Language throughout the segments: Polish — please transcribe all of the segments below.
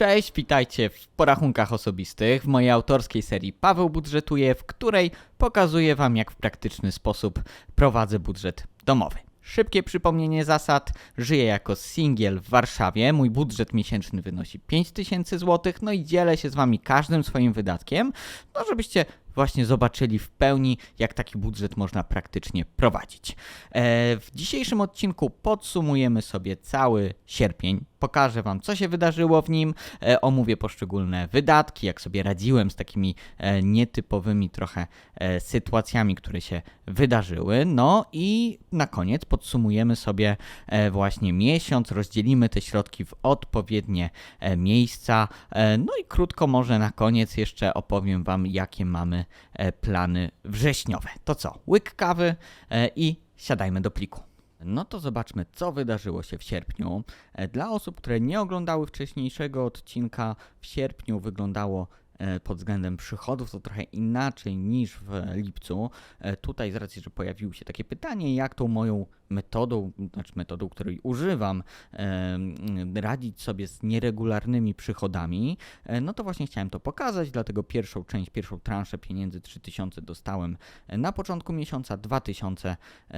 Cześć, witajcie w porachunkach osobistych w mojej autorskiej serii Paweł Budżetuje, w której pokazuję Wam, jak w praktyczny sposób prowadzę budżet domowy. Szybkie przypomnienie zasad. Żyję jako singiel w Warszawie. Mój budżet miesięczny wynosi 5000 zł. No i dzielę się z Wami każdym swoim wydatkiem, no żebyście właśnie zobaczyli w pełni, jak taki budżet można praktycznie prowadzić. E, w dzisiejszym odcinku podsumujemy sobie cały sierpień. Pokażę Wam, co się wydarzyło w nim, e, omówię poszczególne wydatki, jak sobie radziłem z takimi e, nietypowymi trochę e, sytuacjami, które się wydarzyły. No i na koniec podsumujemy sobie właśnie miesiąc, rozdzielimy te środki w odpowiednie miejsca. No i krótko może na koniec jeszcze opowiem Wam, jakie mamy plany wrześniowe. To co? Łyk kawy i siadajmy do pliku. No to zobaczmy, co wydarzyło się w sierpniu. E, Dla osób, które nie oglądały wcześniejszego odcinka, w sierpniu wyglądało pod względem przychodów to trochę inaczej niż w lipcu. E, Tutaj z racji, że pojawiło się takie pytanie, jak tą moją metodą, znaczy metodą, której używam, em, radzić sobie z nieregularnymi przychodami, e, no to właśnie chciałem to pokazać, dlatego pierwszą część, pierwszą transzę pieniędzy 3000 dostałem e, na początku miesiąca, 2000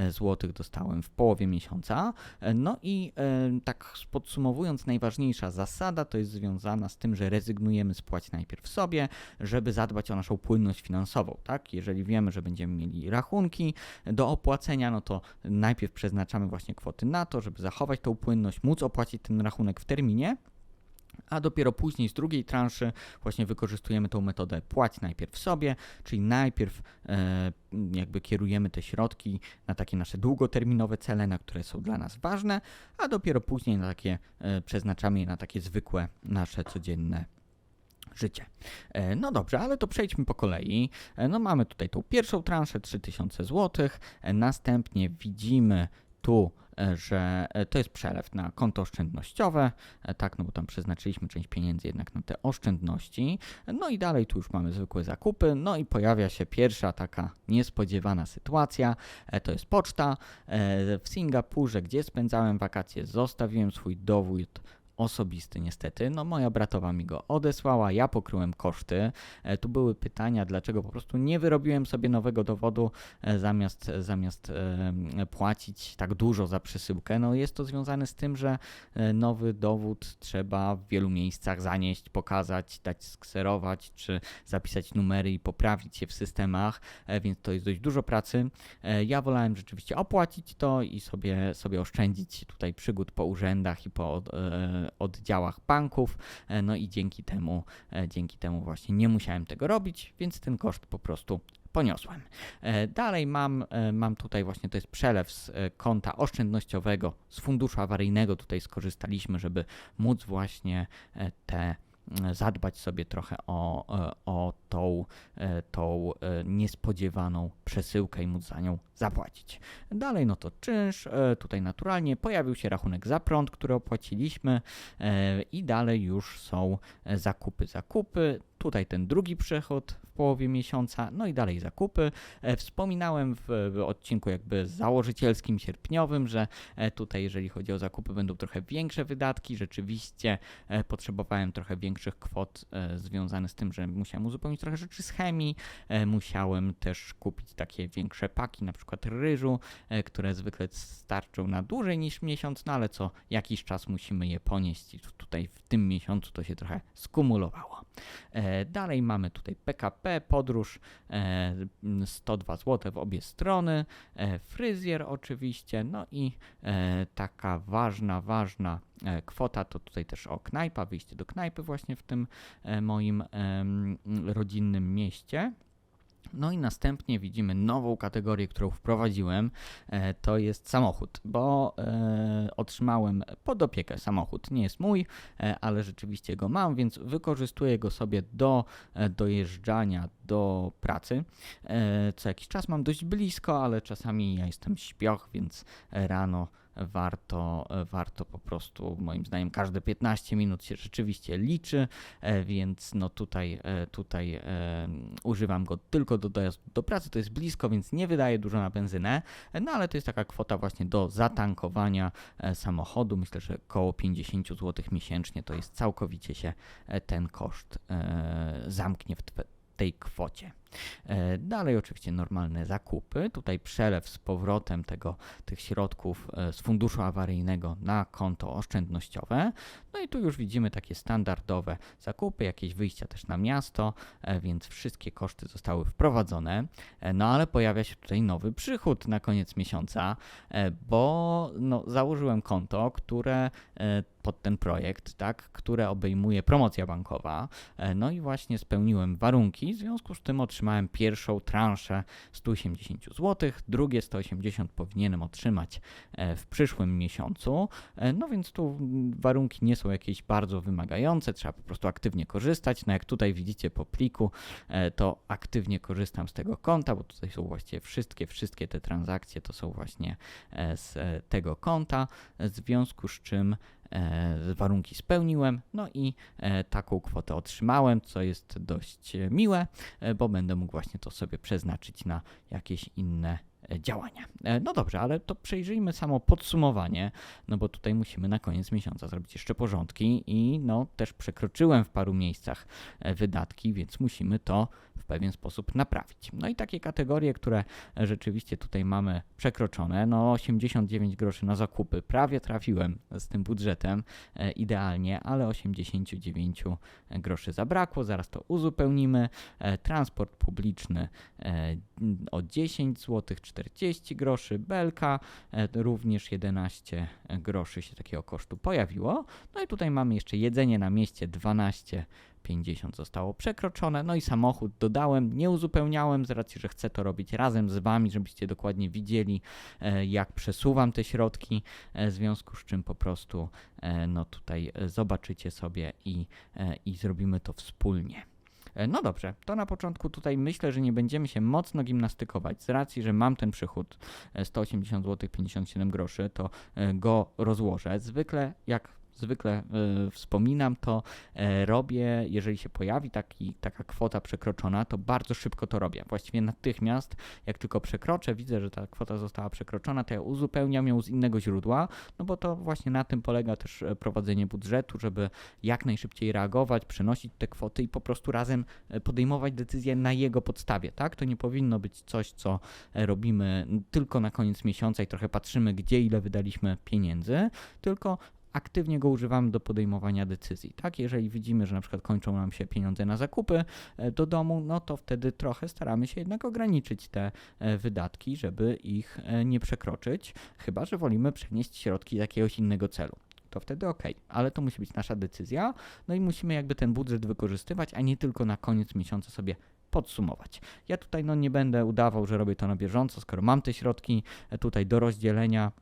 zł dostałem w połowie miesiąca. E, No i e, tak podsumowując, najważniejsza zasada to jest związana z tym, że rezygnujemy z płaci najpierw sobie, żeby zadbać o naszą płynność finansową, tak? Jeżeli wiemy, że będziemy mieli rachunki do opłacenia, no to najpierw przeznaczamy właśnie kwoty na to, żeby zachować tą płynność, móc opłacić ten rachunek w terminie, a dopiero później z drugiej transzy właśnie wykorzystujemy tą metodę płać najpierw sobie, czyli najpierw e, jakby kierujemy te środki na takie nasze długoterminowe cele, na które są dla nas ważne, a dopiero później na takie e, przeznaczamy je na takie zwykłe nasze codzienne życie. E, No dobrze, ale to przejdźmy po kolei. E, No mamy tutaj tą pierwszą transzę 3000 zł, e, następnie widzimy tu, że to jest przelew na konto oszczędnościowe, tak, no bo tam przeznaczyliśmy część pieniędzy jednak na te oszczędności. No i dalej tu już mamy zwykłe zakupy, no i pojawia się pierwsza taka niespodziewana sytuacja, to jest poczta. W Singapurze, gdzie spędzałem wakacje, zostawiłem swój dowód osobisty niestety. No moja bratowa mi go odesłała, ja pokryłem koszty. E, tu były pytania, dlaczego po prostu nie wyrobiłem sobie nowego dowodu e, zamiast, zamiast e, płacić tak dużo za przesyłkę. No jest to związane z tym, że nowy dowód trzeba w wielu miejscach zanieść, pokazać, dać skserować, czy zapisać numery i poprawić je w systemach, więc to jest dość dużo pracy. Ja wolałem rzeczywiście opłacić to i sobie, sobie oszczędzić tutaj przygód po urzędach i po oddziałach banków. E, No i dzięki temu, e, dzięki temu właśnie nie musiałem tego robić, więc ten koszt po prostu poniosłem. E, Dalej mam, mam tutaj właśnie, to jest przelew z konta oszczędnościowego, z funduszu awaryjnego. Tutaj skorzystaliśmy, żeby móc właśnie te zadbać sobie trochę o, e, o tą, e, tą e, niespodziewaną przesyłkę i móc za nią zapłacić. Dalej, no to czynsz, tutaj naturalnie pojawił się rachunek za prąd, który opłaciliśmy i dalej już są zakupy, zakupy. Tutaj ten drugi przychód w połowie miesiąca, no i dalej zakupy. E, Wspominałem w, odcinku jakby założycielskim, sierpniowym, że e, tutaj jeżeli chodzi o zakupy będą trochę większe wydatki. Rzeczywiście e, potrzebowałem trochę większych kwot związanych z tym, że musiałem uzupełnić trochę rzeczy z chemii. Musiałem też kupić takie większe paki, na przykład ryżu, które zwykle starczą na dłużej niż miesiąc, no ale co jakiś czas musimy je ponieść i tu- tutaj w tym miesiącu to się trochę skumulowało. E, Dalej mamy tutaj PKP, podróż e, m, 102 zł w obie strony, e, fryzjer oczywiście, no i e, taka ważna, ważna e, kwota to tutaj też o knajpa, wyjście do knajpy właśnie w tym e, moim rodzinnym mieście. No i następnie widzimy nową kategorię, którą wprowadziłem, e, to jest samochód, bo e, otrzymałem pod opiekę samochód. Nie jest mój, e, ale rzeczywiście go mam, więc wykorzystuję go sobie do dojeżdżania do pracy. Co jakiś czas mam dość blisko, ale czasami ja jestem śpioch, więc rano warto, warto po prostu, moim zdaniem, każde 15 minut się rzeczywiście liczy, e, więc no tutaj, e, tutaj e, używam go tylko do dojazdu do pracy, to jest blisko, więc nie wydaje dużo na benzynę, no ale to jest taka kwota właśnie do zatankowania samochodu, myślę, że około 50 zł miesięcznie to jest całkowicie się ten koszt zamknie w tej kwocie. E, Dalej oczywiście normalne zakupy. Tutaj przelew z powrotem tego, tych środków e, z funduszu awaryjnego na konto oszczędnościowe. No i tu już widzimy takie standardowe zakupy, jakieś wyjścia też na miasto, e, więc wszystkie koszty zostały wprowadzone. No ale pojawia się tutaj nowy przychód na koniec miesiąca, bo no, założyłem konto, które pod ten projekt, tak, które obejmuje promocja bankowa. No i właśnie spełniłem warunki, w związku z tym otrzymałem pierwszą transzę 180 zł, drugie 180 powinienem otrzymać e, w przyszłym miesiącu. E, No więc tu warunki nie są jakieś bardzo wymagające, trzeba po prostu aktywnie korzystać. No jak tutaj widzicie po pliku, e, to aktywnie korzystam z tego konta, bo tutaj są właściwie wszystkie, wszystkie te transakcje to są właśnie z tego konta, w związku z czym warunki spełniłem, no i e, taką kwotę otrzymałem, co jest dość e, miłe, e, bo będę mógł właśnie to sobie przeznaczyć na jakieś inne e, działania. E, No dobrze, ale to przejrzyjmy samo podsumowanie, no bo tutaj musimy na koniec miesiąca zrobić jeszcze porządki i no też przekroczyłem w paru miejscach e, wydatki, więc musimy to pewien sposób naprawić. No i takie kategorie, które rzeczywiście tutaj mamy przekroczone, no 89 groszy na zakupy, prawie trafiłem z tym budżetem e, idealnie, ale 89 groszy zabrakło, zaraz to uzupełnimy. E, Transport publiczny e, o 10 zł, 40 groszy, belka również 11 groszy się takiego kosztu pojawiło. No i tutaj mamy jeszcze jedzenie na mieście 12 50 zostało przekroczone, no i samochód dodałem, nie uzupełniałem z racji, że chcę to robić razem z Wami, żebyście dokładnie widzieli, e, jak przesuwam te środki, e, w związku z czym po prostu e, no tutaj zobaczycie sobie i, i zrobimy to wspólnie. No dobrze, to na początku tutaj myślę, że nie będziemy się mocno gimnastykować. Z racji, że mam ten przychód e, 180 zł 57 groszy, to go rozłożę. Zwykle jak zwykle e, wspominam, to e, robię, jeżeli się pojawi taki, taka kwota przekroczona, to bardzo szybko to robię. Właściwie natychmiast, jak tylko przekroczę, widzę, że ta kwota została przekroczona, to ja uzupełniam ją z innego źródła, no bo to właśnie na tym polega też e, prowadzenie budżetu, żeby jak najszybciej reagować, przenosić te kwoty i po prostu razem podejmować decyzje na jego podstawie, tak? To nie powinno być coś, co robimy tylko na koniec miesiąca i trochę patrzymy, gdzie ile wydaliśmy pieniędzy, tylko aktywnie go używamy do podejmowania decyzji. Tak, jeżeli widzimy, że na przykład kończą nam się pieniądze na zakupy e, do domu, no to wtedy trochę staramy się jednak ograniczyć te e, wydatki, żeby ich e, nie przekroczyć, chyba że wolimy przenieść środki z jakiegoś innego celu. To wtedy ok, ale to musi być nasza decyzja, no i musimy jakby ten budżet wykorzystywać, a nie tylko na koniec miesiąca sobie podsumować. Ja tutaj no nie będę udawał, że robię to na bieżąco, skoro mam te środki tutaj do rozdzielenia,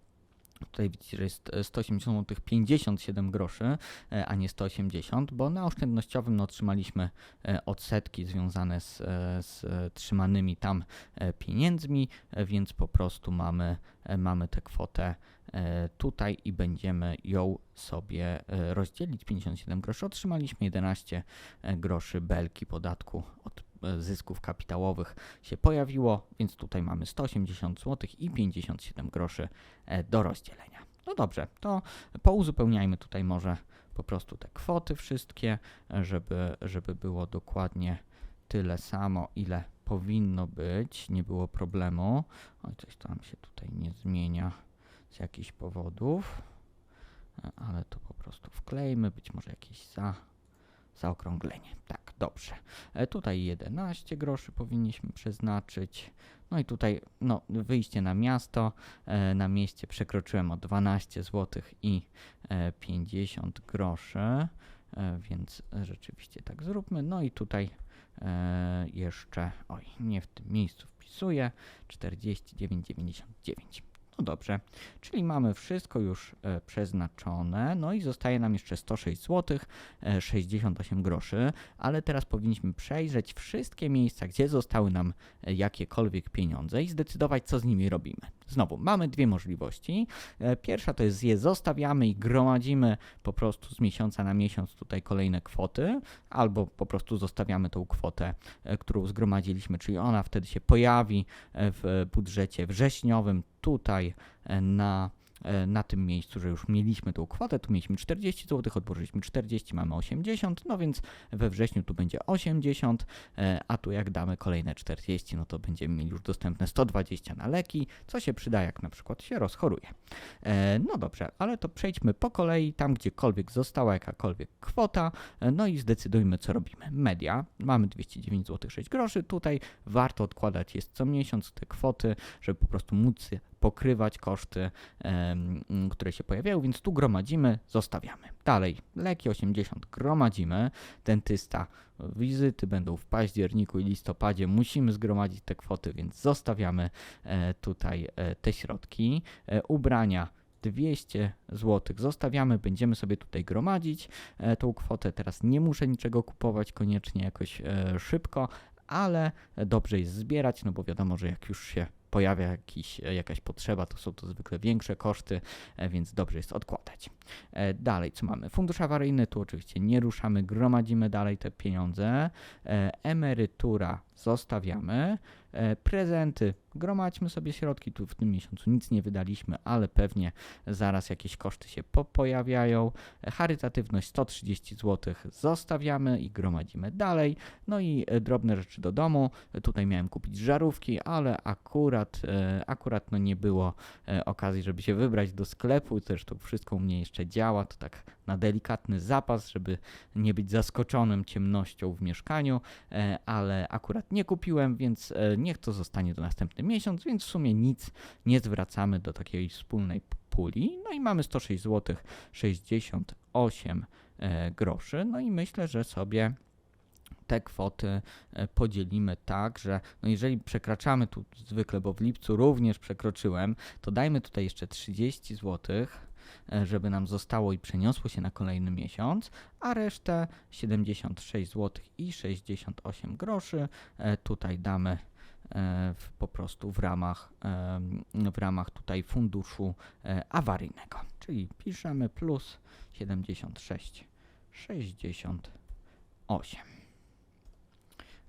Tutaj widzicie, że jest e, 180 zł 57 groszy, e, a nie 180, bo na oszczędnościowym no, otrzymaliśmy e, odsetki związane z, e, z e, trzymanymi tam e, pieniędzmi, e, więc po prostu mamy, e, mamy tę kwotę e, tutaj i będziemy ją sobie e, rozdzielić. 57 groszy otrzymaliśmy, 11 e, groszy belki podatku od e, zysków kapitałowych się pojawiło, więc tutaj mamy 180 zł i 57 groszy e, do rozdzielenia. No dobrze, to pouzupełniajmy tutaj może po prostu te kwoty wszystkie, żeby, żeby było dokładnie tyle samo, ile powinno być, nie było problemu. Oj, coś tam się tutaj nie zmienia z jakichś powodów, e, ale to po prostu wklejmy, być może jakieś za, zaokrąglenie. Tak, dobrze. E, Tutaj 11 groszy powinniśmy przeznaczyć. No i tutaj no, wyjście na miasto. E, Na mieście przekroczyłem o 12 zł i e, 50 groszy, e, więc rzeczywiście tak zróbmy. No i tutaj jeszcze, oj, nie w tym miejscu wpisuję, 49,99. No dobrze, czyli mamy wszystko już e, przeznaczone, no i zostaje nam jeszcze 106 zł, e, 68 groszy, ale teraz powinniśmy przejrzeć wszystkie miejsca, gdzie zostały nam e, jakiekolwiek pieniądze i zdecydować, co z nimi robimy. Znowu mamy dwie możliwości. E, Pierwsza to jest je zostawiamy i gromadzimy po prostu z miesiąca na miesiąc tutaj kolejne kwoty, albo po prostu zostawiamy tą kwotę, e, którą zgromadziliśmy, czyli ona wtedy się pojawi e, w budżecie wrześniowym tutaj na na tym miejscu, że już mieliśmy tą kwotę, tu mieliśmy 40 zł, odłożyliśmy 40, mamy 80, no więc we wrześniu tu będzie 80, e, a tu jak damy kolejne 40, no to będziemy mieli już dostępne 120 na leki, co się przyda, jak na przykład się rozchoruje. E, No dobrze, ale to przejdźmy po kolei, tam gdziekolwiek została jakakolwiek kwota, e, no i zdecydujmy, co robimy. Media, mamy 209 zł 6 groszy, tutaj warto odkładać jest co miesiąc te kwoty, żeby po prostu móc pokrywać koszty, które się pojawiają, więc tu gromadzimy, zostawiamy. Dalej, leki 80 gromadzimy, dentysta, wizyty będą w październiku i listopadzie, musimy zgromadzić te kwoty, więc zostawiamy e, tutaj e, te środki. E, ubrania 200 zł zostawiamy, będziemy sobie tutaj gromadzić tą kwotę. Teraz nie muszę niczego kupować koniecznie jakoś szybko, ale dobrze jest zbierać, no bo wiadomo, że jak już się pojawia jakiś, e, jakaś potrzeba, to są to zwykle większe koszty, e, więc dobrze jest odkładać. E, Dalej, co mamy? Fundusz awaryjny, tu oczywiście nie ruszamy, gromadzimy dalej te pieniądze. Emerytura zostawiamy. Prezenty, gromadźmy sobie środki, tu w tym miesiącu nic nie wydaliśmy, ale pewnie zaraz jakieś koszty się po pojawiają. Charytatywność 130 zł zostawiamy i gromadzimy dalej. No i e, drobne rzeczy do domu. Tutaj miałem kupić żarówki, ale akurat, e, akurat no nie było e, okazji, żeby się wybrać do sklepu. Też to wszystko u mnie jeszcze działa. To tak na delikatny zapas, żeby nie być zaskoczonym ciemnością w mieszkaniu, ale akurat nie kupiłem, więc niech to zostanie do miesiąc, więc w sumie nic nie zwracamy do takiej wspólnej puli. No i mamy 106 zł 68 e, groszy. No i myślę, że sobie te kwoty e, podzielimy tak, że no jeżeli przekraczamy tu zwykle, bo w lipcu również przekroczyłem, to dajmy tutaj jeszcze 30 zł, e, żeby nam zostało i przeniosło się na kolejny miesiąc, a resztę 76 zł i 68 groszy e, tutaj damy w, po prostu w ramach, em, w ramach tutaj funduszu e, awaryjnego. Czyli piszemy plus 76 68.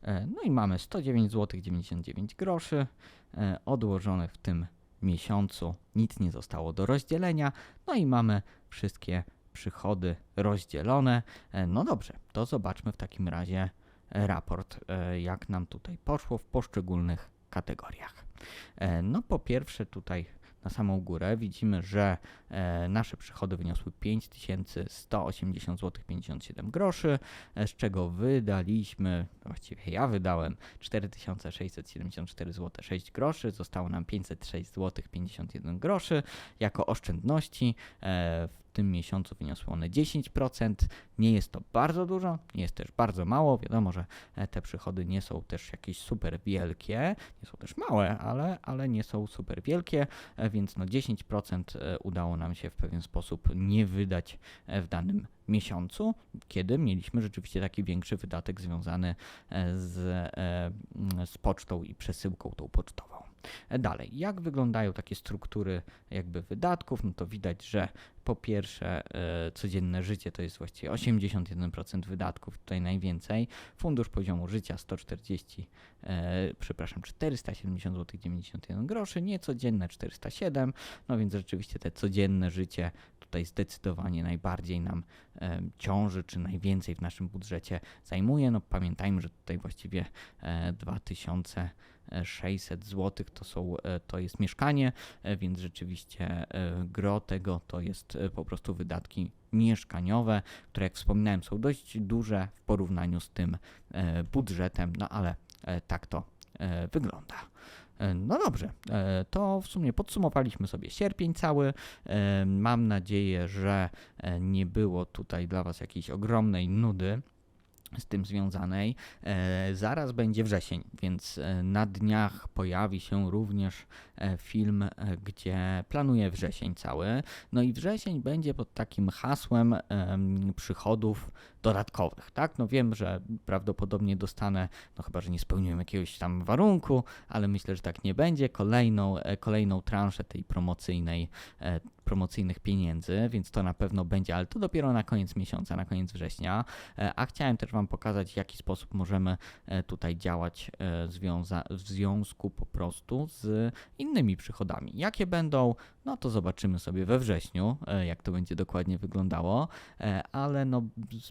E, No i mamy 109 zł 99 groszy e, odłożone w tym miesiącu. Nic nie zostało do rozdzielenia. No i mamy wszystkie przychody rozdzielone. E, No dobrze, to zobaczmy w takim razie e, raport, e, jak nam tutaj poszło w poszczególnych kategoriach. E, No po pierwsze tutaj na samą górę widzimy, że e, nasze przychody wyniosły 5180 zł 57 groszy, z czego wydaliśmy, właściwie ja wydałem 4674 zł 6 groszy, zostało nam 506 zł 51 groszy jako oszczędności. E, w tym miesiącu wyniosły one 10%. Nie jest to bardzo dużo, nie jest też bardzo mało. Wiadomo, że e, te przychody nie są też jakieś super wielkie, nie są też małe, ale, ale nie są super wielkie, e, więc no 10% e, udało nam się w pewien sposób nie wydać w danym miesiącu, kiedy mieliśmy rzeczywiście taki większy wydatek związany z, z pocztą i przesyłką tą pocztową. Dalej, jak wyglądają takie struktury jakby wydatków, no to widać, że po pierwsze e, codzienne życie to jest właściwie 81% wydatków, tutaj najwięcej. Fundusz poziomu życia 140, e, przepraszam, 470 zł 91 groszy, niecodzienne 407, no więc rzeczywiście te codzienne życie tutaj zdecydowanie najbardziej nam e, ciąży, czy najwięcej w naszym budżecie zajmuje. No pamiętajmy, że tutaj właściwie 2000 600 zł to, są, e, to jest mieszkanie, e, więc rzeczywiście e, gro tego to jest po prostu wydatki mieszkaniowe, które jak wspominałem są dość duże w porównaniu z tym budżetem, no ale tak to wygląda. No dobrze, to w sumie podsumowaliśmy sobie sierpień cały. Mam nadzieję, że nie było tutaj dla Was jakiejś ogromnej nudy z tym związanej. E, zaraz będzie wrzesień, więc e, na dniach pojawi się również e, film, gdzie planuję wrzesień cały. No i wrzesień będzie pod takim hasłem em, przychodów dodatkowych, tak? No wiem, że prawdopodobnie dostanę, no chyba, że nie spełniłem jakiegoś tam warunku, ale myślę, że tak nie będzie, kolejną, kolejną transzę tej promocyjnej, promocyjnych pieniędzy, więc to na pewno będzie, ale to dopiero na koniec miesiąca, na koniec września. A chciałem też Wam pokazać, w jaki sposób możemy e, tutaj działać e, w związku po prostu z innymi przychodami. Jakie będą, no to zobaczymy sobie we wrześniu, e, jak to będzie dokładnie wyglądało, e, ale no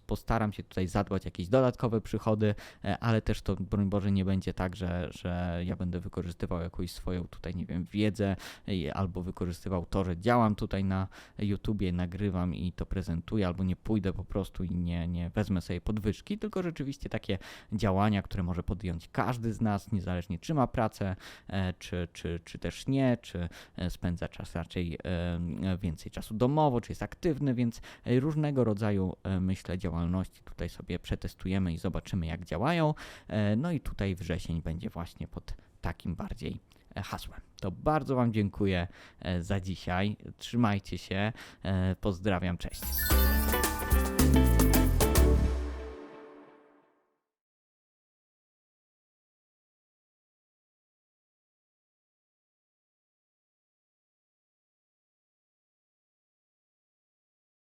postaram się tutaj zadbać jakieś dodatkowe przychody, e, ale też to, broń Boże, nie będzie tak, że, że ja będę wykorzystywał jakąś swoją tutaj, nie wiem, wiedzę albo wykorzystywał to, że działam tutaj na YouTubie, nagrywam i to prezentuję, albo nie pójdę po prostu i nie, nie wezmę sobie podwyżki, tylko rzeczywiście takie działania, które może podjąć każdy z nas, niezależnie czy ma pracę, czy, czy, czy też nie, czy spędza czas raczej więcej czasu domowo, czy jest aktywny, więc e, różnego rodzaju, e, myślę, działalności tutaj sobie przetestujemy i zobaczymy, jak działają. E, No i tutaj wrzesień będzie właśnie pod takim bardziej hasłem. To bardzo Wam dziękuję za dzisiaj. Trzymajcie się. Pozdrawiam, cześć.